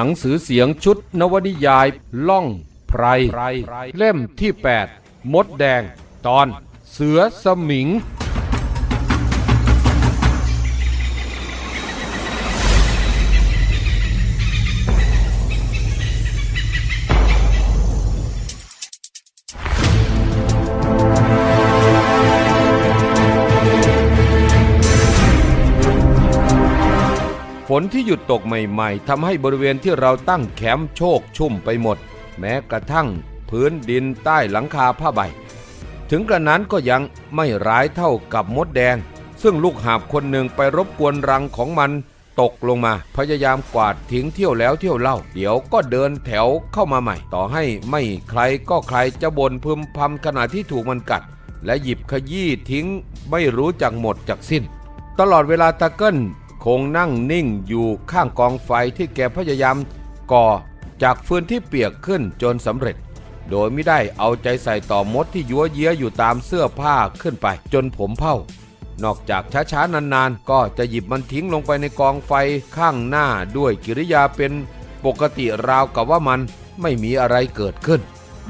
หนังสือเสียงชุดนวนิยายล่องไพร เล่มที่ 8 มดแดง ตอนเสือสมิง ฝนที่หยุดตกใหม่ๆทำให้บริเวณที่เราตั้งแคมป์โชกชุ่มไปหมด แม้กระทั่งพื้นดินใต้หลังคาผ้าใบ ถึงกระนั้นก็ยังไม่ร้ายเท่ากับมดแดง ซึ่งลูกหาบคนหนึ่งไปรบกวนรังของมันตกลงมาพยายามกวาดทิ้งเที่ยวแล้วเที่ยวเล่า เดี๋ยวก็เดินแถวเข้ามาใหม่ ต่อให้ไม่ใครก็ใครจะบ่นพึมพำขณะที่ถูกมันกัด และหยิบขยี้ทิ้งไม่รู้จักหมดจากสิ้น ตลอดเวลาตะเกิล งนั่งนิ่งอยู่ข้างกองไฟที่แกพยายามก่อจากฟืนที่เปียกขึ้นจนสำเร็จ โดยไม่ได้เอาใจใส่ต่อมดที่ยัวเยี้ยอยู่ตามเสื้อผ้าขึ้นไป จนผมเผ่านอกจากช้าๆนานๆ ก็จะหยิบมันทิ้งลงไปในกองไฟข้างหน้าด้วยกิริยาเป็นปกติราวกับว่ามันไม่มีอะไรเกิดขึ้น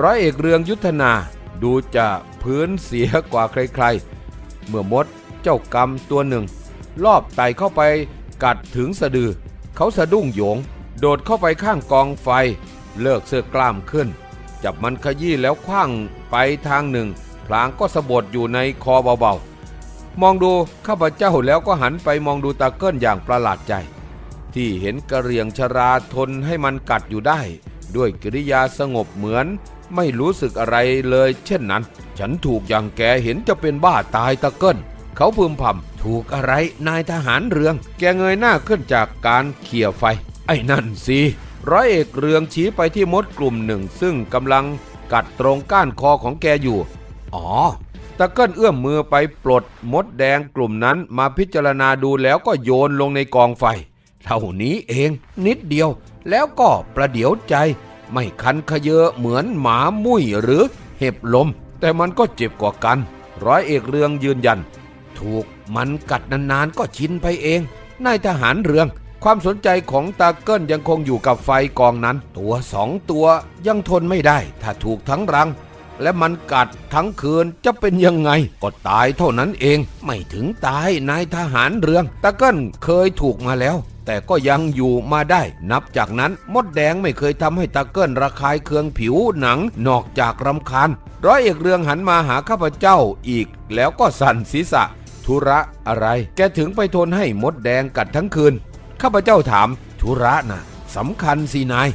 ร้อยเอกเรืองยุทธนาดูจะพื้นเสียกว่าใครๆ เมื่อมดเจ้ากรรมตัวหนึ่ง รอบไต่เข้าไปกัดถึงสะดือ เขาสะดุ้งโยง โดดเข้าไปข้างกองไฟ เลิกเสื้อกล้ามขึ้น จับมันขยี้แล้วคว้างไปทางหนึ่ง พลางก็สะบดอยู่ในคอเบาๆ มองดูข้าพเจ้าแล้วก็หันไปมองดูตาเกิ้ลอย่างประหลาดใจ ที่เห็นกระเหรียงชราทนให้มันกัดอยู่ได้ ด้วยกิริยาสงบเหมือน ไม่รู้สึกอะไรเลย เช่นนั้น ฉันถูกอย่างแกเห็นจะเป็นบ้าตายตะเกิ้ลเขาพึมพำ ถูกอะไรนายทหารเรือง แกเงยหน้าขึ้นจากการเขี่ยไฟ ไอ้นั่นสิร้อยเอกเรืองชี้ไปที่มดกลุ่มหนึ่ง ซึ่งกำลังกัดตรงก้านคอของแกอยู่ อ๋อตะเกิ้ลเอื้อมมือไปปลดมดแดงกลุ่มนั้นมาพิจารณาดูแล้วก็โยนลงในกองไฟ เท่านี้เองนิดเดียว แล้วก็ประเดี๋ยวใจ ไม่คันขยเยอเหมือนหมามุ้ยหรือเห็บลม แต่มันก็เจ็บกว่ากัน ร้อยเอกเรืองยืนยัน ถูก มันกัดนานๆก็ชินไปเอง นายทหารเรือง ความสนใจของตาเกิ้ลยังคงอยู่กับไฟกองนั้น ตัวสองตัวยังทนไม่ได้ ถ้าถูกทั้งรัง และมันกัดทั้งคืนจะเป็นยังไง ก็ตายเท่านั้นเอง ไม่ถึงตายนายทหารเรือง ตาเกิ้ลเคยถูกมาแล้วแต่ก็ยังอยู่มาได้ นับจากนั้นมดแดงไม่เคยทำให้ตาเกิ้ลระคายเคืองผิวหนังนอกจากรำคาญ ร้อยเอกเรืองหันมาหาข้าพเจ้าอีก แล้วก็สั่นศีรษะ ธุระอะไร แกถึงไปทนให้มดแดงกัดทั้งคืน ข้าพเจ้าถามธุระน่ะสำคัญสินาย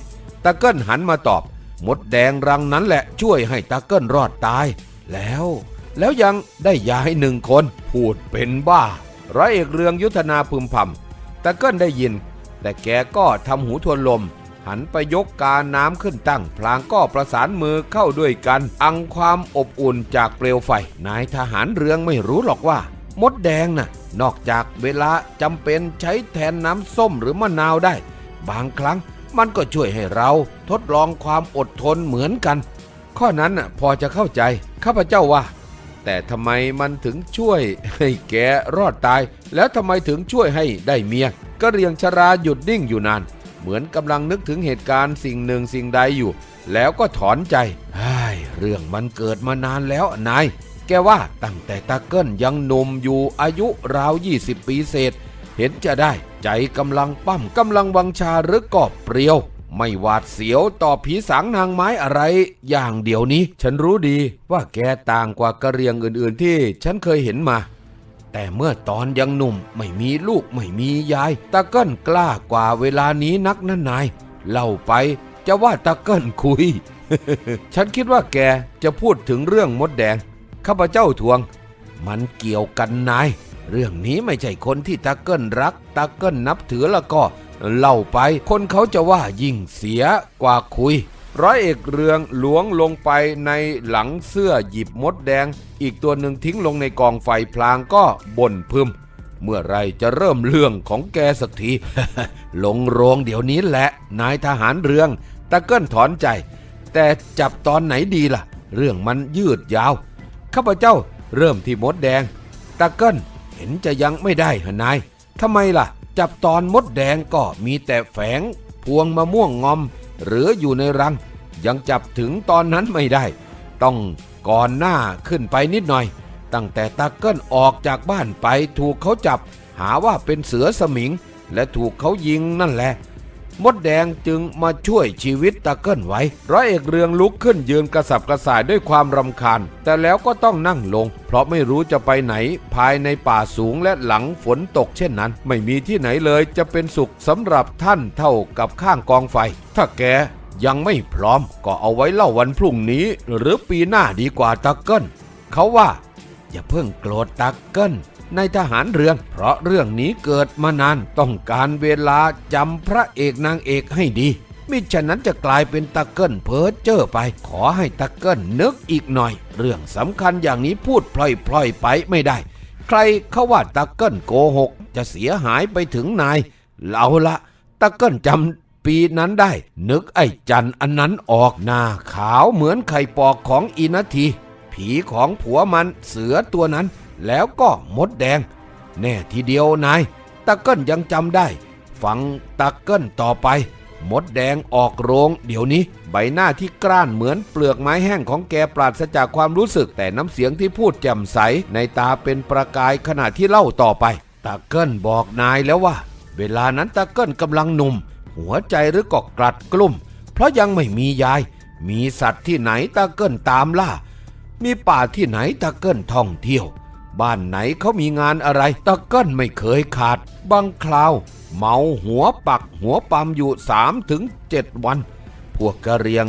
ตาเกิ้ลหันมาตอบ มดแดงรังนั้นแหละช่วยให้ตาเกิ้ลรอดตาย แล้ว แล้วยังได้ยายหนึ่งคน พูดเป็นบ้า ร้อยเอกเรืองยุทธนาพึมพำตาเกิ้ลได้ยิน แต่แกก็ทำหูทวนลมหันไปยกกาน้ำขึ้นตั้ง พลางก็ประสานมือเข้าด้วยกัน อังความอบอุ่นจากเปลวไฟ นายทหารเรืองไม่รู้หรอกว่า มดแดงน่ะนอกจากเวลาจำเป็นใช้แทนน้ำส้มหรือมะนาวได้ บางครั้งมันก็ช่วยให้เราทดลองความอดทนเหมือนกัน ข้อนั้นน่ะพอจะเข้าใจข้าพเจ้าว่า แต่ทำไมมันถึงช่วยให้แกรอดตาย แล้วทำไมถึงช่วยให้ได้เมียก็เรียงชราหยุดนิ่งอยู่นาน เหมือนกำลังนึกถึงเหตุการณ์สิ่งหนึ่งสิ่งใดอยู่ แล้วก็ถอนใจไอ้เรื่องมันเกิดมานานแล้วนาย แกว่าตั้งแต่ตาเกิ้ลยังหนุ่มอยู่อายุราว 20 ปีเศษ เห็นจะได้ใจกำลังปั้มกำลังวังชาหรือกอบเปรียว ไม่หวาดเสียวต่อผีสางนางไม้อะไร อย่างเดียวนี้ ฉันรู้ดีว่าแกต่างกว่ากระเรียงอื่นๆที่ฉันเคยเห็นมาแต่เมื่อตอนยังหนุ่มไม่มีลูกไม่มียายตาเกิ้ลกล้ากว่าเวลานี้นักนั่นนายเล่าไปจะว่าตาเกิ้ลคุย ฉันคิดว่าแกจะพูดถึงเรื่องมดแดง ข้าพเจ้าทวง มันเกี่ยวกันนาย เรื่องนี้ไม่ใช่คนที่ตาเกิ้ลรักตาเกิ้ลนับถือแล้วก็ เล่าไปคนเขาจะว่ายิ่งเสียกว่าคุย ร้อยเอกเรืองหลวงลงไปในหลังเสื้อหยิบมดแดง อีกตัวหนึ่งทิ้งลงในกองไฟพลางก็บ่นพึมเมื่อไรจะเริ่มเรื่องของแกสักที ลงโรงเดี๋ยวนี้แหละ นายทหารเรือง ตะเกิ้ลถอนใจ แต่จับตอนไหนดีล่ะ เรื่องมันยืดยาว ข้าพเจ้าเริ่มที่มดแดงตะเกิลเห็นจะยังไม่ได้หนายทำไมล่ะ จับตอนมดแดงก็มีแต่แฝง พวงมะม่วงงอม หรืออยู่ในรัง ยังจับถึงตอนนั้นไม่ได้ ต้องก่อนหน้าขึ้นไปนิดหน่อย ตั้งแต่ตาเกิลออกจากบ้านไปถูกเขาจับ หาว่าเป็นเสือสมิง และถูกเขายิงนั่นแหละ มดแดงจึงมาช่วยชีวิตตาเกิ้ลไว้ ร้อยเอกเรืองลุกขึ้นยืนกระสับกระส่ายด้วยความรำคาญ แต่แล้วก็ต้องนั่งลง เพราะไม่รู้จะไปไหน ภายในป่าสูงและหลังฝนตกเช่นนั้น ไม่มีที่ไหนเลยจะเป็นสุขสำหรับท่านเท่ากับข้างกองไฟ ถ้าแกยังไม่พร้อมก็เอาไว้เล่าวันพรุ่งนี้ หรือปีหน้าดีกว่าตาเกิ้ลเขาว่า อย่าเพิ่งโกรธตาเกิ้ล ในทหารเรือง เพราะเรื่องนี้เกิดมานานต้องการเวลาจำพระเอกนางเอกให้ดีมิฉะนั้นจะกลายเป็นตะเกิลเพ้อเจ้อไป ขอให้ตะเกิลนึกอีกหน่อย เรื่องสำคัญอย่างนี้พูดพล่อยๆไปไม่ได้ ใครเขาว่าตะเกิลโกหก จะเสียหายไปถึงนายเอาละตะเกิลจำปีนั้นได้ นึกไอ้จันอันนั้นออกหน้าขาวเหมือนไข่ปอกของอีนาที ผีของผัวมันเสือตัวนั้น แล้วก็มดแดง แน่ทีเดียวนายตะเกิ้ลยังจำได้ ฟังตะเกิ้ลต่อไป มดแดงออกโรงเดี๋ยวนี้ ใบหน้าที่กร้านเหมือนเปลือกไม้แห้งของแกปราศจากความรู้สึก แต่น้ำเสียงที่พูดแจ่มใส ในตาเป็นประกายขณะที่เล่าต่อไปตะเกิ้ลบอกนายแล้วว่า เวลานั้นตะเกิ้ลกำลังหนุ่ม หัวใจหรือก็กลัดกลุ่ม เพราะยังไม่มียาย มีสัตว์ที่ไหนตะเกิ้ลตามล่า มีป่าที่ไหนตะเกิ้ลท่องเที่ยว บ้านไหนเขามีงานอะไรตะเกิ้ลไม่เคยขาด บางคราว เมาหัวปักหัวปั๊มอยู่สามถึงเจ็ดวัน พวกกะเรียง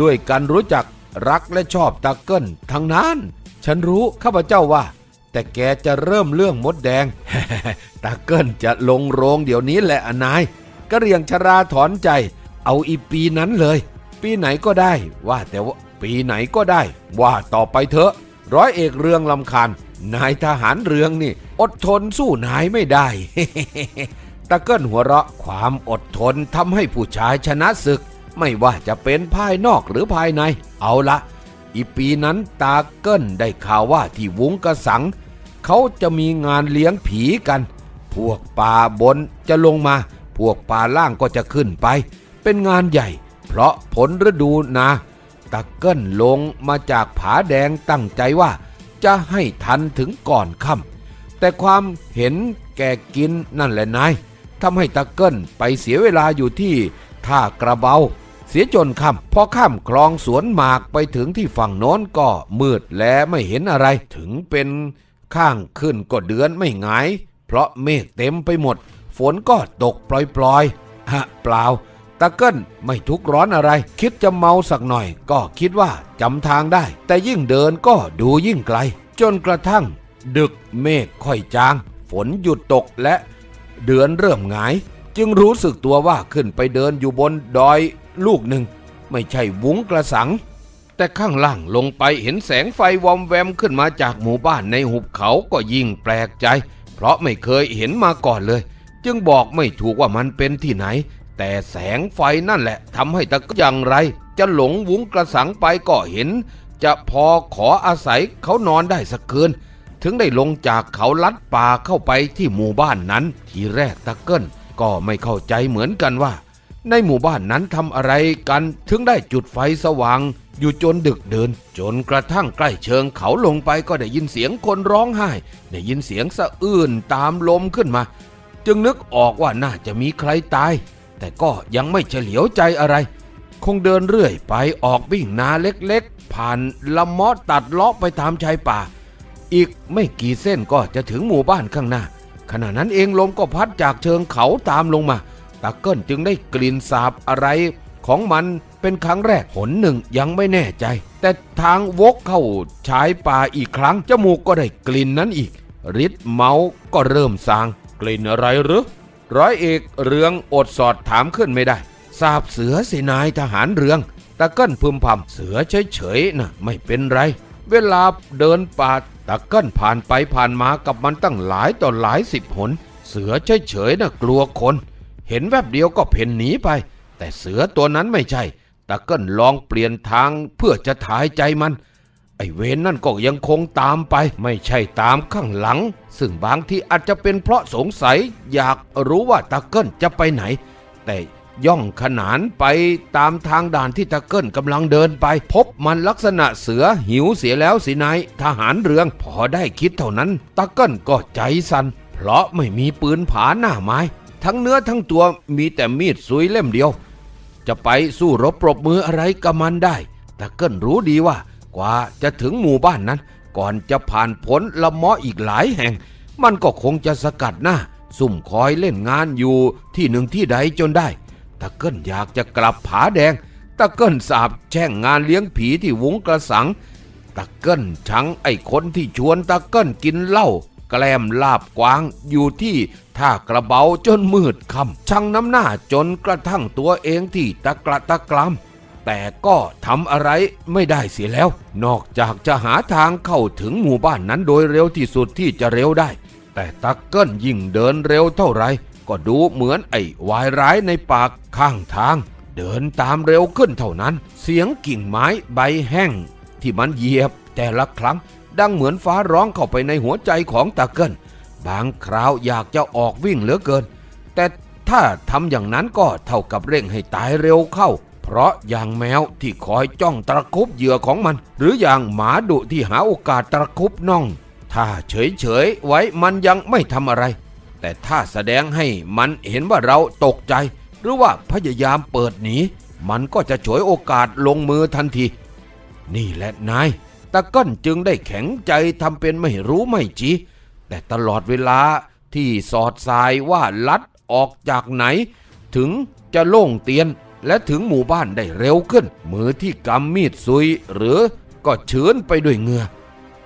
ด้วยกันรู้จักรักและชอบตะเกิ้ลทั้งนั้น ฉันรู้ข้าพเจ้าว่า แต่แกจะเริ่มเรื่องมดแดงตะเกิ้ลจะลงโรงเดี๋ยวนี้แหละอนายกะเรียงชราถอนใจ เอาอีปีนั้นเลย ปีไหนก็ได้ ว่าแต่ว่าปีไหนก็ได้ ว่าต่อไปเถอะ ร้อยเอกเรืองลำคาญนายทหารเรืองนี่ อดทนสู้นายไม่ได้ ตะเกิ้ลหัวเราะความอดทนทำให้ผู้ชายชนะศึก ไม่ว่าจะเป็นภายนอกหรือภายใน เอาละอีปีนั้นตาเกิ้ลได้ข่าวว่าที่วุ้งกระสัง เขาจะมีงานเลี้ยงผีกัน พวกป่าบนจะลงมา พวกป่าล่างก็จะขึ้นไป เป็นงานใหญ่ เพราะผลฤดูนา ตะเกิ้ลลงมาจากผาแดงตั้งใจว่า จะให้ทันถึงก่อนค่ำแต่ความเห็นแก่กินนั่นแหละนายทำให้ตะเกิ้ลไปเสียเวลาอยู่ที่ท่ากระเบา เสียจนค่ำพอข้ามคลองสวนหมากไปถึงที่ฝั่งโน้นก็มืดและไม่เห็นอะไร ถึงเป็นข้างขึ้นก็เดือนไม่หงาย เพราะเมฆเต็มไปหมด ฝนก็ตกปล่อยๆฮะเปล่า ตะเกิ้ลไม่ทุกร้อนอะไร คิดจะเมาสักหน่อย ก็คิดว่าจำทางได้ แต่ยิ่งเดินก็ดูยิ่งไกล จนกระทั่ง ดึกเมฆค่อยจาง ฝนหยุดตกและ เดือนเริ่มหงาย จึงรู้สึกตัวว่าขึ้นไปเดินอยู่บนดอยลูกหนึ่ง ไม่ใช่วุ้งกระสัง แต่ข้างล่างลงไปเห็นแสงไฟวอมแวมขึ้นมาจากหมู่บ้านในหุบเขาก็ยิ่งแปลกใจ เพราะไม่เคยเห็นมาก่อนเลย จึงบอกไม่ถูกว่ามันเป็นที่ไหน แต่แสงไฟนั่นแหละทำให้ตะกอย่างไร จะหลงวุ้งกระสังไปก็เห็น จะพอขออาศัยเขานอนได้สักคืน ถึงได้ลงจากเขาลัดป่าเข้าไปที่หมู่บ้านนั้น ทีแรกตะเกิ้ลก็ไม่เข้าใจเหมือนกันว่า ในหมู่บ้านนั้นทำอะไรกัน ถึงได้จุดไฟสว่าง อยู่จนดึกเดิน จนกระทั่งใกล้เชิงเขาลงไปก็ได้ยินเสียงคนร้องไห้ ได้ยินเสียงสะอื้นตามลมขึ้นมา จึงนึกออกว่าน่าจะมีใครตาย แต่ก็ยังไม่เฉลียวใจอะไร คงเดินเรื่อยไปออกวิ่งนาเล็กๆ ผ่านลำมอตัดเลาะไปตามชายป่า อีกไม่กี่เส้นก็จะถึงหมู่บ้านข้างหน้า ขณะนั้นเองลมก็พัดจากเชิงเขาตามลงมาตาเกิ้ลจึงได้กลิ่นสาบอะไรของมันเป็นครั้งแรกหนหนึ่งยังไม่แน่ใจ แต่ทางวกเข้าชายป่าอีกครั้ง จมูกก็ได้กลิ่นนั้นอีกฤทธิ์เมาก็เริ่มสาง กลิ่นอะไรหรือ ร้อยเอกเรืองอดสอดถามขึ้นไม่ได้ทราบเสือสินายทหารเรือง ตะเกิ้ลพึมพำเสือเฉยๆนะไม่เป็นไร เวลาเดินป่าตะเกิ้ลผ่านไปผ่านมากับมันตั้งหลายต่อหลายสิบหน เสือเฉยๆนะกลัวคน เห็นแวบเดียวก็เพ่นหนีไป แต่เสือตัวนั้นไม่ใช่ ตะเกิ้ลลองเปลี่ยนทางเพื่อจะถ่ายใจมัน ไอเวนนั่นก็ยังคงตามไป ไม่ใช่ตามข้างหลัง ซึ่งบางที่อาจจะเป็นเพราะสงสัย อยากรู้ว่าตะเกิลจะไปไหน แต่ย่องขนานไปตามทางด่านที่ตะเกิลกำลังเดินไป พบมันลักษณะเสือหิวเสียแล้วสินายทหารเรืองพอได้คิดเท่านั้น ตะเกิลก็ใจสัน่นเพราะไม่มีปืนผาหน้าไม้ ทั้งเนื้อทั้งตัวมีแต่มีดสุยเล่มเดียว จะไปสู้รบปรบมืออะไรกับมันได้ต่เกิลรู้ดีว่า กว่าจะถึงหมู่บ้านนั้น ก่อนจะผ่านผลละมาะอีกหลายแห่ง มันก็คงจะสกัดหน้าซุ่มคอยเล่นงานอยู่ที่หนึ่งที่ใดจนได้ตะเกิลอยากจะกลับผาแดงตะเกิลสาบแช่งงานเลี้ยงผีที่วุ้งกระสังตะเกิลชังไอ้คนที่ชวนตะเกิลกินเหล้าแกล้มลาบกวางอยู่ที่ท่ากระเบาจนมืดค่ำชังน้ำหน้าจนกระทั่งตัวเองที่ตะกระตะกราม แต่ก็ทำอะไรไม่ได้เสียแล้ว นอกจากจะหาทางเข้าถึงหมู่บ้านนั้นโดยเร็วที่สุดที่จะเร็วได้ แต่ตะเกิลยิ่งเดินเร็วเท่าไร ก็ดูเหมือนไอ้วายร้ายในปากข้างทาง เดินตามเร็วขึ้นเท่านั้น เสียงกิ่งไม้ใบแห้ง ที่มันเหยียบแต่ละครั้ง ดังเหมือนฟ้าร้องเข้าไปในหัวใจของตะเกิลบางคราวอยากจะออกวิ่งเหลือเกิน แต่ถ้าทำอย่างนั้นก็เท่ากับเร่งให้ตายเร็วเข้า เพราะอย่างแมวที่คอยจ้องตะคุบเหยื่อของมัน หรืออย่างหมาดุที่หาโอกาสตะคุบน่อง ถ้าเฉยๆไว้มันยังไม่ทำอะไร แต่ถ้าแสดงให้มันเห็นว่าเราตกใจ หรือว่าพยายามเปิดหนีมันก็จะฉวยโอกาสลงมือทันที นี่แหละนายตะก้อนจึงได้แข็งใจทำเป็นไม่รู้ไม่จีแต่ตลอดเวลาที่สอดสายว่าลัดออกจากไหน ถึงจะโล่งเตียน และถึงหมู่บ้านได้เร็วขึ้น มือที่กำมีดซุย หรือก็เชื้นไปด้วยเงื่อ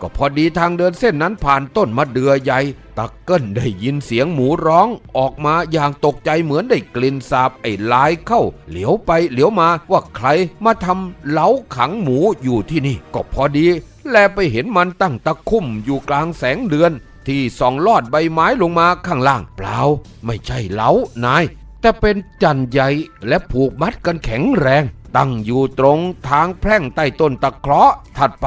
ก็พอดีทางเดินเส้นนั้นผ่านต้นมะเดื่อใหญ่ตะเกิ้ลได้ยินเสียงหมูร้องออกมาอย่างตกใจเหมือนได้กลิ่นสาบไอ้ลายเข้า เหลียวไปเหลียวมาว่าใครมาทำเล้าขังหมูอยู่ที่นี่ ก็พอดี แลไปเห็นมันตั้งตะคุ่มอยู่กลางแสงเดือน ที่ส่องลอดใบไม้ลงมาข้างล่าง เปล่า ไม่ใช่เล้านาย แต่เป็นจันใหญ่และผูกมัดกันแข็งแรง ตั้งอยู่ตรงทางแพร่งใต้ต้นตะเคราะห์ถัดไป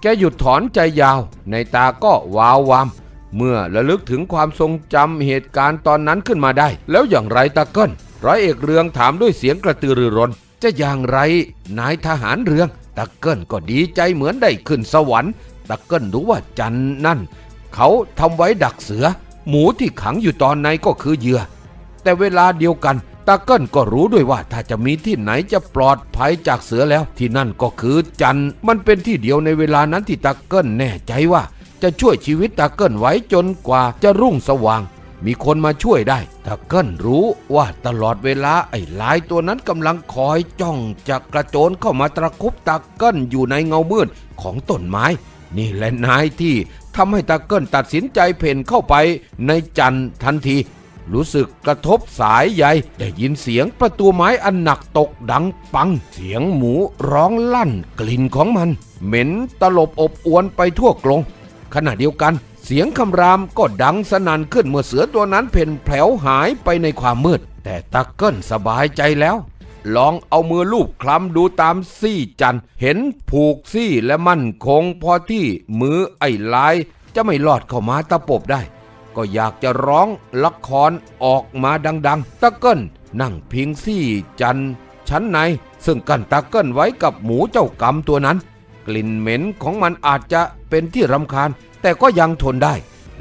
แกหยุดถอนใจยาว ในตาก็วาววาม เมื่อระลึกถึงความทรงจำเหตุการณ์ตอนนั้นขึ้นมาได้ แล้วอย่างไรตะเกิ้ลร้อยเอกเรืองถามด้วยเสียงกระตือรือร้น จะอย่างไร นายทหารเรือง ตะเกิ้ลก็ดีใจเหมือนได้ขึ้นสวรรค์ตะเกิ้ลรู้ว่าจันนั่น เขาทำไว้ดักเสือ หมูที่ขังอยู่ตอนในก็คือเหยื่อ แต่เวลาเดียวกันตาเกิ้ลก็รู้ด้วยว่าถ้าจะมีที่ไหนจะปลอดภัยจากเสือแล้ว ที่นั่นก็คือจันทร์มันเป็นที่เดียวในเวลานั้นที่ตาเกิ้ลแน่ใจว่า จะช่วยชีวิตตาเกิ้ลไว้จนกว่าจะรุ่งสว่าง มีคนมาช่วยได้ตาเกิ้ลรู้ว่าตลอดเวลาไอ้ลายตัวนั้นกำลังคอยจ้องจะกระโจนเข้ามาตะคุบตาเกิ้ลอยู่ในเงามืดของต้นไม้ นี่แหละนายที่ทำให้ตาเกิ้ลตัดสินใจเพ่นเข้าไปในจันทร์ทันที รู้สึกกระทบสายใยได้ยินเสียงประตูไม้อันหนักตกดังปัง เสียงหมูร้องลั่นกลิ่นของมัน เหม็นตลบอบอวนไปทั่วกรงขณะเดียวกัน เสียงคำรามก็ดังสนั่นขึ้นเมื่อเสือตัวนั้นเพ่นแผลวหายไปในความมืด แต่ตักเกิลสบายใจแล้ว ลองเอามือลูบคลำดูตามซี่จันเห็นผูกซี่และมั่นคงพอที่มือไอ้ลายจะไม่ลอดเข้ามาตะปบได้ ก็อยากจะร้องละครออกมาดัง ๆ ตะเกิ้ลนั่งพิงซี่จันชั้นใน ซึ่งกันตะเกิ้ลไว้กับหมูเจ้ากรรมตัวนั้น กลิ่นเหม็นของมันอาจจะเป็นที่รำคาญ แต่ก็ยังทนได้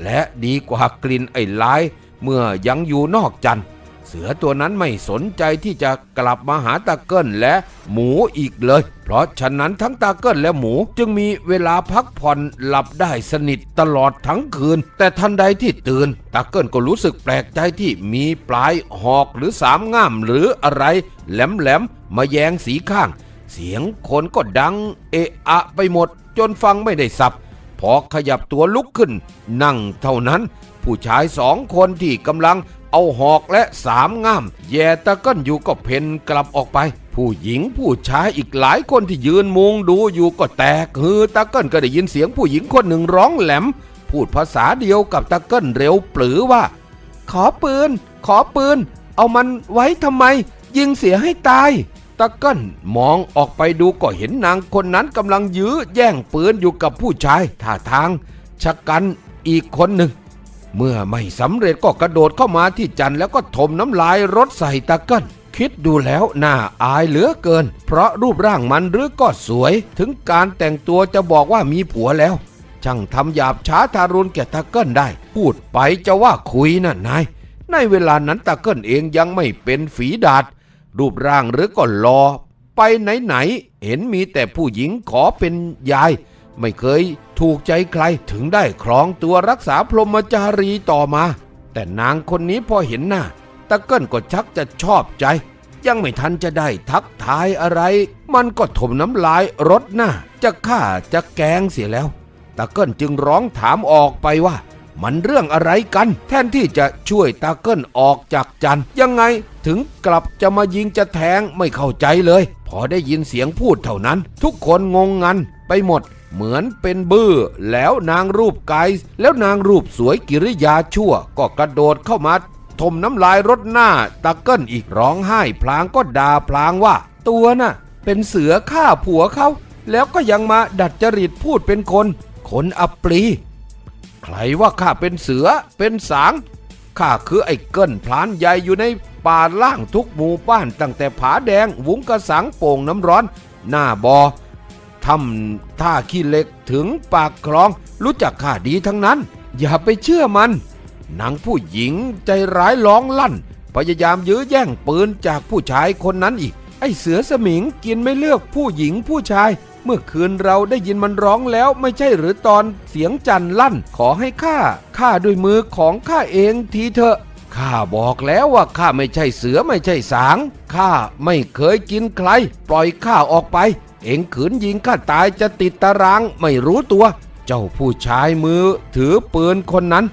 และดีกว่ากลิ่นไอ้ลาย เมื่อยังอยู่นอกจันทร์ เสือตัวนั้นไม่สนใจที่จะกลับมาหาตาเกิ้ลและหมูอีกเลย เพราะฉะนั้นทั้งตาเกิ้ลและหมูจึงมีเวลาพักผ่อนหลับได้สนิทตลอดทั้งคืน แต่ทันใดที่ตื่นตาเกิ้ลก็รู้สึกแปลกใจที่มีปลายหอกหรือสามง่ามหรืออะไร แหลมๆมาแยงสีข้าง เสียงคนก็ดังเอะอะไปหมด จนฟังไม่ได้สับพอขยับตัวลุกขึ้น นั่งเท่านั้น ผู้ชายสองคนที่กำลัง เอาหอกและสามง่ามแย่ตะก้นอยู่ก็เพ่นกลับออกไป ผู้หญิงผู้ชายอีกหลายคนที่ยืนมุงดูอยู่ก็แตกฮือตะก้นก็ได้ยินเสียงผู้หญิงคนหนึ่งร้องแหลม พูดภาษาเดียวกับตะก้นเร็วปรือว่า ขอปืน ขอปืน เอามันไว้ทำไม ยิงเสียให้ตายตะกั้นมองออกไปดูก็เห็นนางคนนั้นกำลังยื้อแย่งปืนอยู่กับผู้ชายท่าทางชะกันอีกคนหนึ่ง เมื่อไม่สำเร็จก็กระโดดเข้ามาที่จันแล้วก็ถมน้ำลายรถใส่ตะเกั้นคิดดูแล้วน่าอายเหลือเกิน เพราะรูปร่างมันหรือก็สวย ถึงการแต่งตัวจะบอกว่ามีผัวแล้ว ช่างทำหยาบช้าทารุณแก่ตาเกิลได้ พูดไปจะว่าคุยน่ะนาย ในเวลานั้นตาเกิลเองยังไม่เป็นฝีดาดรูปร่างหรือก็รอ ไปไหนๆเห็นมีแต่ผู้หญิงขอเป็นยาย ไม่เคยถูกใจใครถึงได้ครองตัวรักษาพรหมจารีต่อมา แต่นางคนนี้พอเห็นหน้าตะเกิลก็ชักจะชอบใจ ยังไม่ทันจะได้ทักทายอะไร มันก็ถมน้ำลายรดหน้า จะฆ่าจะแกงเสียแล้วตาเกิลจึงร้องถามออกไปว่า มันเรื่องอะไรกัน แทนที่จะช่วยตาเกิลออกจากจันยังไงถึงกลับจะมายิงจะแทงไม่เข้าใจเลย พอได้ยินเสียงพูดเท่านั้น ทุกคนงงงัน ไปหมด เหมือนเป็นบื้อแล้วนางรูปกายแล้วนางรูปสวยกิริยาชั่ว ก็กระโดดเข้ามาทมน้ำลายรดหน้าตาเกิลอีกร้องไห้พลางก็ด่าพลางว่า ตัวน่ะ เป็นเสือฆ่าผัวเขา แล้วก็ยังมาดัดจริตพูดเป็นคน คนอัปรีใครว่าข้าเป็นเสือเป็นสางข้าคือไอ้เกิ้นพลานใหญ่อยู่ในป่าล่างทุกหมู่บ้านตั้งแต่ผาแดงวุ้งกระสังโป่งน้ำร้อน หน้าบอ ทำท่าขี้เหล็กถึงปากคลอง รู้จักข้าดีทั้งนั้น อย่าไปเชื่อมันนางผู้หญิงใจร้ายร้องลั่น พยายามยื้อแย่งปืนจากผู้ชายคนนั้นอีก ไอเสือสมิงกินไม่เลือกผู้หญิงผู้ชาย เมื่อคืนเราได้ยินมันร้องแล้วไม่ใช่หรือตอนเสียงจันลั่น ขอให้ข้าข้าด้วยมือของข้าเองทีเถอะข้าบอกแล้วว่าข้าไม่ใช่เสือไม่ใช่สางข้าไม่เคยกินใคร ปล่อยข้าออกไป เองขืนยิงข้าตายจะติดตารางไม่รู้ตัว เจ้าผู้ชายมือถือปืนคนนั้น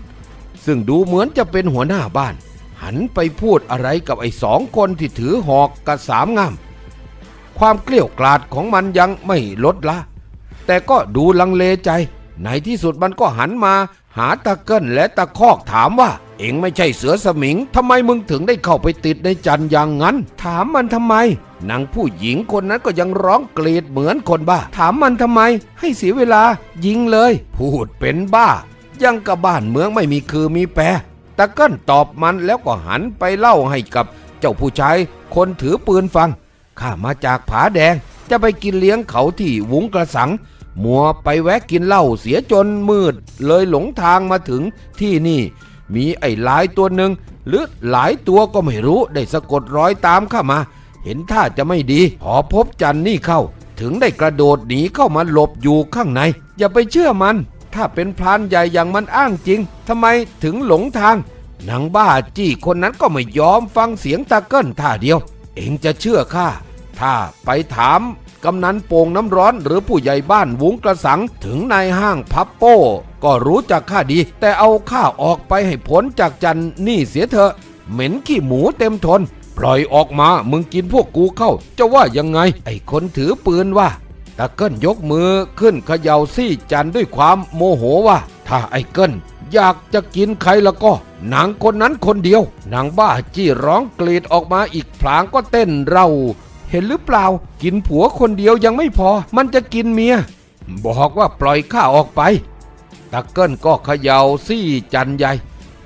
ซึ่งดูเหมือนจะเป็นหัวหน้าบ้าน หันไปพูดอะไรกับไอ้สองคนที่ถือหอกกระสามงาม ความเกลี้ยวกล่อดของมันยังไม่ลดละ แต่ก็ดูลังเลใจ ในที่สุดมันก็หันมาหาตะเกิลและตะคอกถามว่า เองไม่ใช่เสือสมิงทำไมมึงถึงได้เข้าไปติดในจันอย่างนั้น ถามมันทำไมนางผู้หญิงคนนั้นก็ยังร้องกรีดเหมือนคนบ้า ถามมันทำไม ให้เสียเวลา ยิงเลย พูดเป็นบ้า ยังกับบ้านเมืองไม่มีคือมีแปรตะกิลตอบมันแล้วก็หันไปเล่าให้กับเจ้าผู้ชายคนถือปืนฟัง ข้ามาจากผาแดง จะไปกินเลี้ยงเขาที่วุ้งกระสัง มัวไปแวะกินเหล้าเสียจนมืด เลยหลงทางมาถึงที่นี่ มีไอ้หลายตัวหนึ่งหรือหลายตัวก็ไม่รู้ได้สะกดรอยตามข้ามา เห็นท่าจะไม่ดี พอพบจันนี่เข้า ถึงได้กระโดดหนีเข้ามาหลบอยู่ข้างใน อย่าไปเชื่อมัน ถ้าเป็นพรานใหญ่อย่างมันอ้างจริงทำไมถึงหลงทางนางบ้าจี้คนนั้นก็ไม่ยอมฟังเสียงตะเกิ้ลท่าเดียว เองจะเชื่อข้าถ้าไปถาม กำนันโป่งน้ำร้อนหรือผู้ใหญ่บ้านวุ้งกระสังถึงนายห้างพับโป้ ก็รู้จักข้าดี แต่เอาข้าออกไปให้พ้นจากจันนี่เสียเถอะ เหม็นขี้หมูเต็มทน ปล่อยออกมามึงกินพวกกูเข้า จะว่ายังไง ไอ้คนถือปืนว่าตะเกิ้ลยกมือขึ้นเขย่าซี่จันด้วยความโมโหว่า ถ้าไอ้เกิ้ลอยากจะกินใครแล้วก็นางคนนั้นคนเดียว นางบ้าจี้ร้องกรีดออกมาอีกพลางก็เต้นเรา เห็นหรือเปล่า กินผัวคนเดียวยังไม่พอ มันจะกินเมีย บอกว่าปล่อยข้าออกไปตะเกิ้ลก็เขย่าซี่จันใหญ่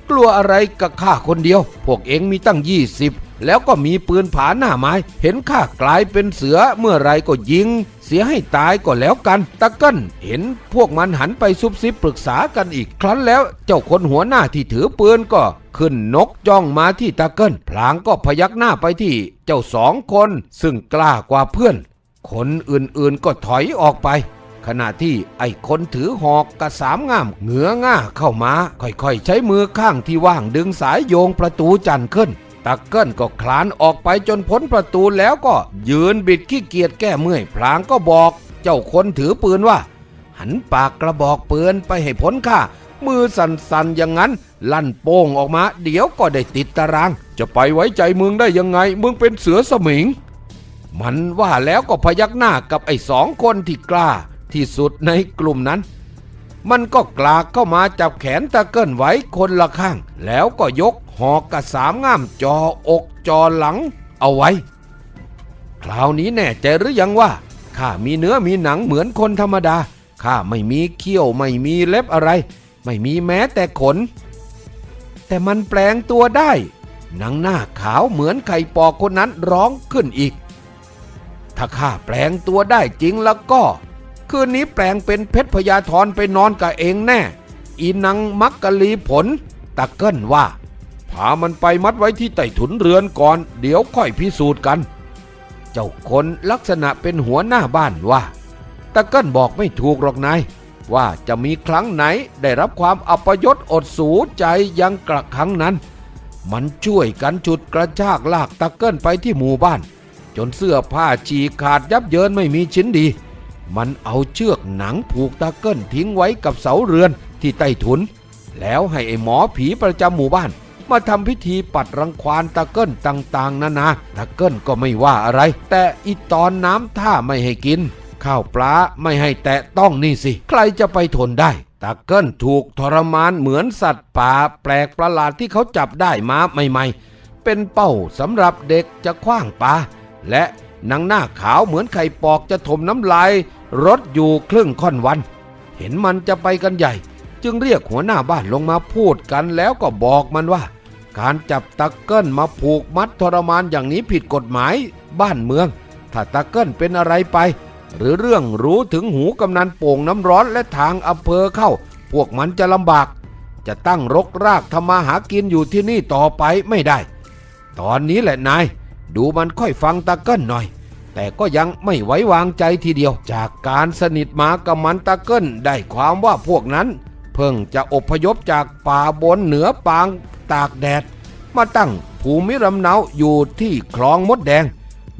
กลัวอะไรกับข้าคนเดียว พวกเองมีตั้งยี่สิบ แล้วก็มีปืนผาหน้าไม้ เห็นข้ากลายเป็นเสือเมื่อไรก็ยิง เสียให้ตายก็แล้วกัน ตะเกิ้ลเห็นพวกมันหันไปซุบซิบปรึกษากันอีกครั้นแล้ว เจ้าคนหัวหน้าที่ถือปืนก็ขึ้นนกจ้องมาที่ตะเกิ้ลพลางก็พยักหน้าไปที่เจ้าสองคน ซึ่งกล้ากว่าเพื่อน คนอื่นๆก็ถอยออกไปขณะที่ไอ้คนถือหอกกระสามง่ามเหงือง่าเข้ามา ค่อยๆ ใช้มือข้างที่ว่างดึงสายโยงประตูจันทร์ขึ้น ตะเกิลก็คลานออกไปจนพ้นประตูแล้วก็ยืนบิดขี้เกียจแก้เมื่อยพลางก็บอก เจ้าคนถือปืนว่า หันปากกระบอกปืนไปให้พ้นข้ามือสั่นๆอย่างนั้น ลั่นโป้งออกมา เดี๋ยวก็ได้ติดตาราง จะไปไว้ใจมึงได้ยังไง มึงเป็นเสือสมิง มันว่าแล้วก็พยักหน้ากับไอ้สองคนที่กล้า ที่สุดในกลุ่มนั้น มันก็กลากเข้ามาจับแขนตะเกิ้ลไว้คนละข้าง แล้วก็ยกหอกกระสามง่ามจออกจอหลังเอาไว้ คราวนี้แน่ใจหรือยังว่าข้ามีเนื้อมีหนังเหมือนคนธรรมดาข้าไม่มีเขี้ยวไม่มีเล็บอะไร ไม่มีแม้แต่ขน แต่มันแปลงตัวได้นางหน้าขาวเหมือนไข่ปอกคนนั้นร้องขึ้นอีก ถ้าข้าแปลงตัวได้จริงแล้วก็ คืนนี้แปลงเป็นเพชรพญาธรไปนอนกับเองแน่ อีนังมักกะลีผล ตะเกิ้นว่า พามันไปมัดไว้ที่ใต้ถุนเรือนก่อน เดี๋ยวค่อยพิสูจน์กัน เจ้าคนลักษณะเป็นหัวหน้าบ้านว่า ตะเกิ้นบอกไม่ถูกหรอกนายว่าจะมีครั้งไหนได้รับความอัปยศอดสูใจยังกระครั้งนั้น มันช่วยกันจุดกระชากลากตะเกิ้นไปที่หมู่บ้าน จนเสื้อผ้าฉีกขาดยับเยินไม่มีชิ้นดี มันเอาเชือกหนังผูกตะเกิ้นทิ้งไว้กับเสาเรือนที่ใต้ถุน แล้วให้ไอ้หมอผีประจำหมู่บ้าน มาทำพิธีปัดรังควานตะเกิ้นต่างๆนานาตะเกิ้นก็ไม่ว่าอะไร แต่อีตอนน้ำท่าไม่ให้กิน ข้าวปลาไม่ให้แตะต้องนี่สิ ใครจะไปทนได้ตะเกิ้นถูกทรมานเหมือนสัตว์ป่าแปลกประหลาดที่เขาจับได้มาใหม่ๆ เป็นเป้าสำหรับเด็กจะคว้างปลาและ นางหน้าขาวเหมือนไข่ปอกจะถมน้ำลายรถอยู่ครึ่งค่อนวัน เห็นมันจะไปกันใหญ่ จึงเรียกหัวหน้าบ้านลงมาพูดกันแล้วก็บอกมันว่า การจับตะเกิลมาผูกมัดทรมานอย่างนี้ผิดกฎหมายบ้านเมือง ถ้าตะเกิลเป็นอะไรไป หรือเรื่องรู้ถึงหูกำนันโป่งน้ำร้อนและทางอำเภอเข้า พวกมันจะลำบาก จะตั้งรกรากทำมาหากินอยู่ที่นี่ต่อไปไม่ได้ ตอนนี้แหละนาย ดูมันค่อยฟังตะเกิ้ลหน่อย แต่ก็ยังไม่ไว้วางใจทีเดียว จากการสนิทมากับมันตะเกิ้ลได้ความว่าพวกนั้น เพิ่งจะอพยพจากป่าบนเหนือปางตากแดด มาตั้งภูมิลำเนาอยู่ที่คลองมดแดง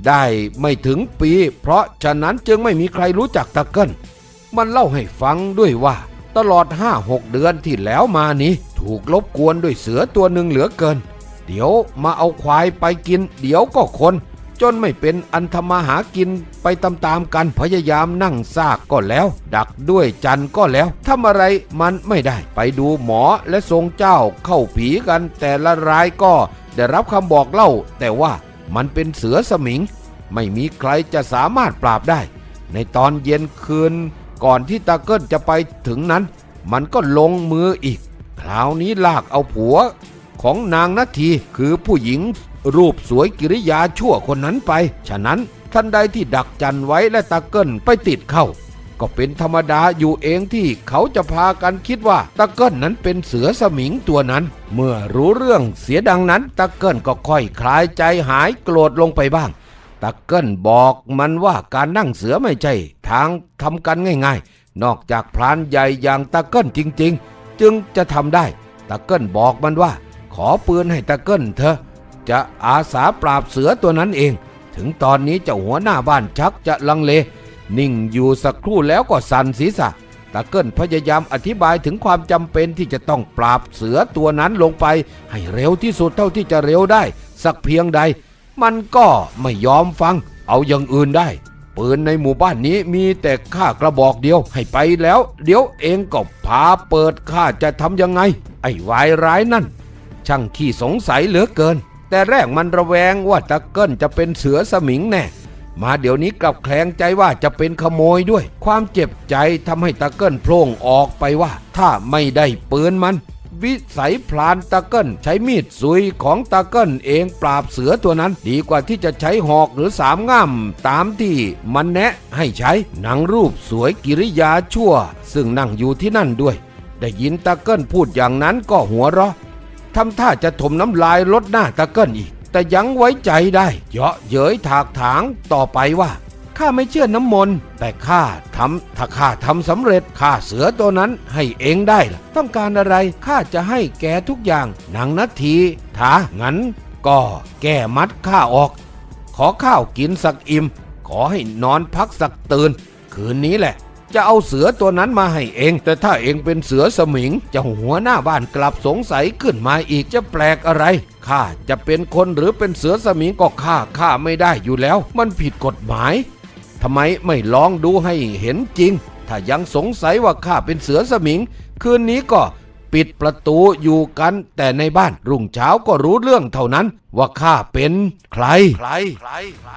ได้ไม่ถึงปี เพราะฉะนั้นจึงไม่มีใครรู้จักตะเกิ้ลมันเล่าให้ฟังด้วยว่า ตลอดห้าหกเดือนที่แล้วมานี้ ถูกลบกวนด้วยเสือตัวหนึ่งเหลือเกิน เดี๋ยวมาเอาควายไปกิน เดี๋ยวก็คน จนไม่เป็นอันทำมาหากินไปตามๆกันพยายามนั่งซากก็แล้ว ดักด้วยจันก็แล้วทำอะไรมันไม่ได้ ไปดูหมอและทรงเจ้าเข้าผีกันแต่ละรายก็ได้รับคำบอกเล่า แต่ว่ามันเป็นเสือสมิง ไม่มีใครจะสามารถปราบได้ ในตอนเย็นคืน ก่อนที่ตาเกิ้ลจะไปถึงนั้น มันก็ลงมืออีก คราวนี้ลากเอาผัว ของนางนาทีคือผู้หญิงรูปสวยกิริยาชั่วคนนั้นไป ฉะนั้นทันใดที่ดักจันไว้และตะเกิลไปติดเข้า ก็เป็นธรรมดาอยู่เองที่เขาจะพากันคิดว่าตะเกิลนั้นเป็นเสือสมิงตัวนั้น เมื่อรู้เรื่องเสียดังนั้นตะเกิลก็ค่อยคลายใจหายโกรธลงไปบ้างตะเกิลบอกมันว่าการนั่งเสือไม่ใช่ ทางทำกันง่ายๆ นอกจากพรานใหญ่อย่างตะเกิลจริง ๆ จึงจะทำได้ตะเกิลบอกมันว่า ขอปืนให้ตะเกิ้ลเถอะ จะอาสาปราบเสือตัวนั้นเอง ถึงตอนนี้เจ้าหัวหน้าบ้านชักจะลังเล นิ่งอยู่สักครู่แล้วก็สั่นศีรษะตะเกิ้ลพยายามอธิบายถึงความจำเป็นที่จะต้องปราบเสือตัวนั้นลงไป ให้เร็วที่สุดเท่าที่จะเร็วได้ สักเพียงใด มันก็ไม่ยอมฟัง เอาอย่างอื่นได้ ปืนในหมู่บ้านนี้มีแต่ข้ากระบอกเดียวให้ไปแล้ว เดี๋ยวเองก็พาเปิดข้าจะทำยังไง ไอ้วายร้ายนั่น ช่างขี้สงสัยเหลือเกิน แต่แรกมันระแวงว่าตะเกิลจะเป็นเสือสมิงแน่ มาเดี๋ยวนี้กลับแคลงใจว่าจะเป็นขโมยด้วย ความเจ็บใจทำให้ตะเกิลโพล่งออกไปว่า ถ้าไม่ได้ปืนมัน วิสัยพลานตะเกิลใช้มีดซุยของตะเกิลเองปราบเสือตัวนั้น ดีกว่าที่จะใช้หอกหรือสามง่ามตามที่มันแนะให้ใช้หนังรูปสวยกิริยาชั่ว ซึ่งนั่งอยู่ที่นั่นด้วย ได้ยินตะเกิลพูดอย่างนั้นก็หัวเราะ ทำท่าจะถมน้ำลายลดหน้าตะเกิ้ลอีก แต่ยังไว้ใจได้ เยาะเย้ยถากถางต่อไปว่าข้าไม่เชื่อน้ำมนต์แต่ข้าทำถ้าข้าทำสำเร็จข้าเสือตัวนั้นให้เองได้ล่ะ ต้องการอะไรข้าจะให้แกทุกอย่างนางนาทีถางั้น ก็แก้มัดข้าออก ขอข้าวกินสักอิ่ม ขอให้นอนพักสักตื่น คืนนี้แหละ จะเอาเสือตัวนั้นมาให้เอง แต่ถ้าเองเป็นเสือสมิงจะหัวหน้าบ้านกลับสงสัยขึ้นมาอีกจะแปลกอะไรข้าจะเป็นคนหรือเป็นเสือสมิงก็ฆ่าข้าไม่ได้อยู่แล้ว มันผิดกฎหมายทำไมไม่ลองดูให้เห็นจริง ถ้ายังสงสัยว่าข้าเป็นเสือสมิง คืนนี้ก็ปิดประตูอยู่กันแต่ในบ้านรุ่งเช้าก็รู้เรื่องเท่านั้นว่าข้าเป็นใครใครใครใคร